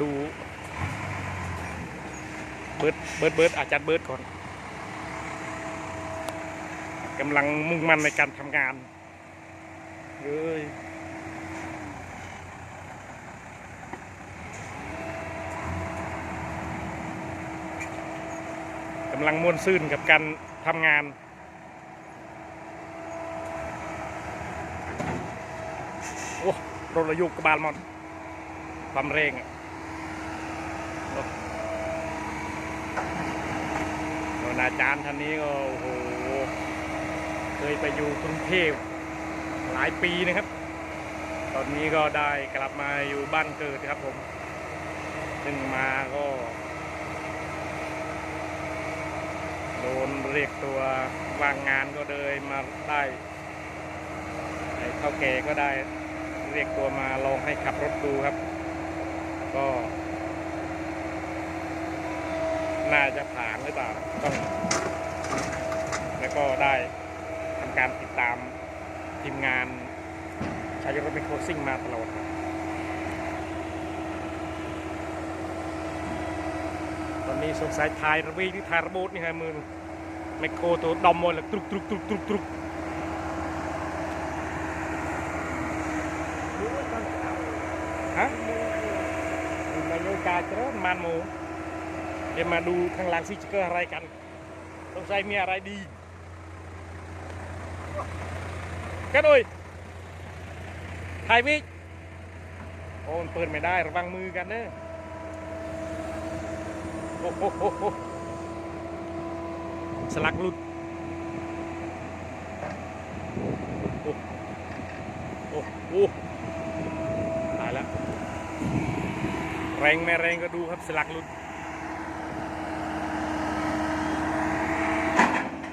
ดู เบิร์ดเบิร์ดเบิร์ดอาจารย์เบิร์ดก่อนกำลังมุ่งมั่นในการทำงานเฮ้ยกำลังม่วนซื่นกับการทำงานโอ้รถระยุกกระบาลหมดความเร่งอะโอ้ อาจารย์ท่านนี้ก็โอ้โหเคยไปอยู่กรุงเทพหลายปีนะครับ ตอนนี้ก็ได้กลับมาอยู่บ้านเกิดครับผม ซึ่งมาก็โดนเรียกตัววางงานก็เลยมาได้ไอ้เท่าแก่ก็ได้เรียกตัวมาลองให้ขับรถดูครับ ก็ น่าจะผ่านหรือเปล่าต้องแล้วก็ได้ทำการติดตามทีมงานใช้รถไมโครซิ่งมาตลอดครับตอนนี้สงสัยทายระเวีหรือทายระโบดนี่ฮะมือไมโครตัวดอมหมดแล้วตรุกตรุกตรุกตรุกตรุกฮะมาโยกาเจริญมานหมู เดี๋ยวมาดูข้างหลังซิจะเกิดอะไรกันสงสัยมีอะไรดีกันเลยถ่ายวิโอ้เปิดไม่ได้ระวังมือกันเนอะโอ้โหโหโหสลักหลุดโอ้โอ้โอ้ตายแล้วแรงไม่แรงก็ดูครับสลักหลุด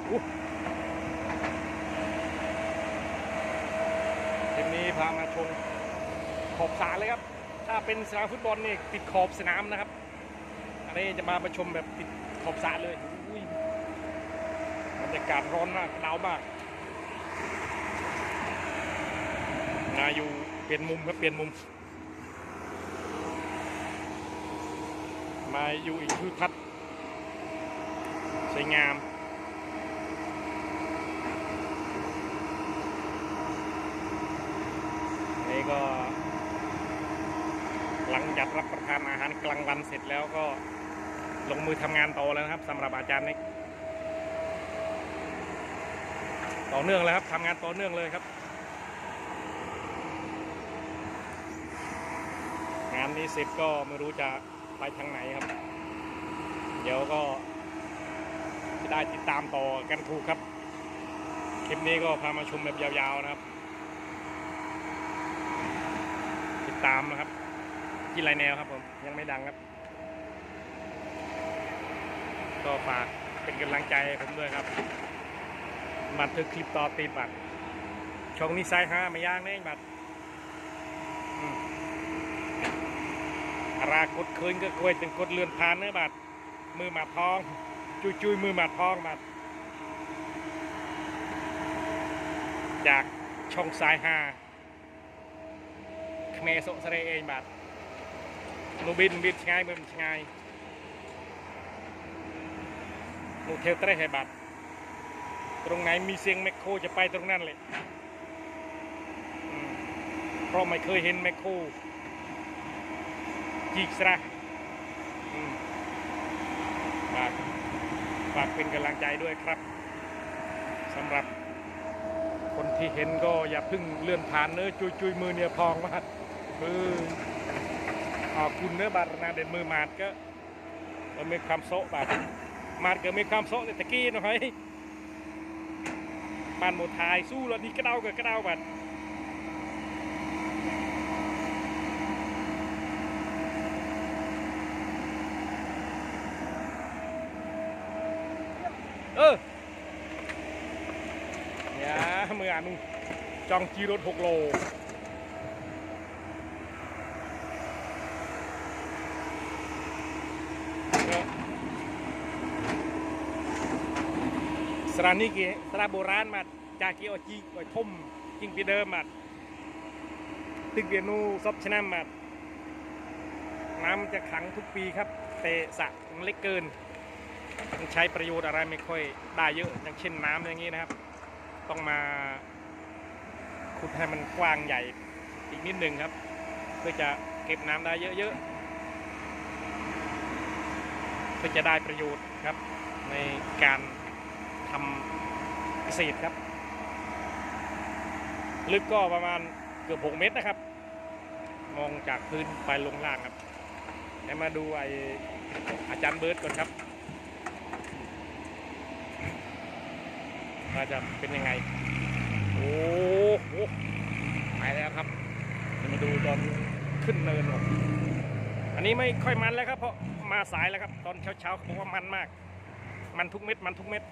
อู้เกมนี้พามาชมขอบสระเลยครับ ถ้าเป็นสนามฟุตบอลนี่ติดขอบสนามนะครับ อันนี้จะมาประชมแบบติดขอบสระเลยอุ้ยบรรยากาศร้อนมากหนาวมาก นาอยู่เปลี่ยนมุมครับเปลี่ยนมุม มาอยู่อีกคือทัศน์สวยงาม ก็ หลังจากรับประทานอาหารกลางวันเสร็จแล้วก็ลงมือทำงานต่อแล้วนะครับสำหรับอาจารย์นิกต่อเนื่องเลยครับทำงานต่อเนื่องเลยครับ งานนี้เสร็จก็ไม่รู้จะไปทางไหนครับ เดี๋ยวก็จะได้ติดตามต่อกันถูกครับ คลิปนี้ก็พามาชมแบบยาวๆนะครับ ตามนะครับ ที่ไรแนวครับผมยังไม่ดังครับ ก็ฝากเป็นกำลังใจผมด้วยครับ บัตรคือคลิปต่อตีบัตรช่องนี้ไซห้าไม่ย่างแน่บัตรรากดคืนก็ควยถึงกดเลือนพานเนื้อบาดมือหมาทอง จุยจุยมือหมาทองบาดจากช่องซ้ายห้า เมรสกสะเรเองบาดนูบินบินชงายมือมันชงายนูเทลเตรให้บาดตรงไหนมีเสียงแมคโครจะไปตรงนั้นเลยเพราะไม่เคยเห็นแมคโครจีกสระฝากฝากเป็นกำลังใจด้วยครับสำหรับคนที่เห็นก็อย่าเพึ่งเลื่อนผ่านเนื้อจุยจุยมือเนี่ยพองมาก มือขอบคุณเนื้อบาดนาเด่นมือมาดก็มีความโซะบาดมาดก็มีความโซะแต่ตะกี้หน่อยบ้านโมทายสู้แล้วนี่กระเด้ากับกระเด้าบาดเออเนี่ยมืออ่านมึงจองจีรถหกโลเนี่ย สถานีกี่สถานโบราณมาจากกี่อจีก็ทุ่มจริงปีเดิมมาตึกเบียนูซบชนะมาน้ำจะขังทุกปีครับ แต่สระมันเล็กเกินมันใช้ประโยชน์อะไรไม่ค่อยได้เยอะอย่างเช่นน้ำอย่างนี้นะครับ ต้องมาขุดให้มันกว้างใหญ่อีกนิดหนึ่งครับ เพื่อจะเก็บน้ำได้เยอะๆเพื่อจะได้ประโยชน์ครับในการ ทำเกษตรครับ ลึกก็ประมาณเกือบ 6 เมตรนะครับ มองจากพื้นไปลงล่างครับแล้วมาดูไออาจารย์เบิร์ดก่อนครับว่าจะเป็นยังไง โอ้โหไปแล้วครับมาดูตอนขึ้นเนินก่อนอันนี้ไม่ค่อยมันแล้วครับเพราะมาสายแล้วครับ ตอนเช้าๆเขาบอกว่ามันมาก มันทุกเม็ดมันทุกเม็ด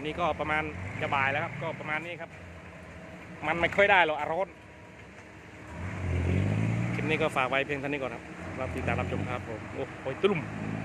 อันนี้ก็ประมาณจะบ่ายแล้วครับ ก็ประมาณนี้ครับ มันไม่ค่อยได้หรอกอารมณ์คลิปนี้ก็ฝากไว้เพียงเท่านี้ก่อนครับรับติดตามรับชมครับผมโอ้โหตุ้ม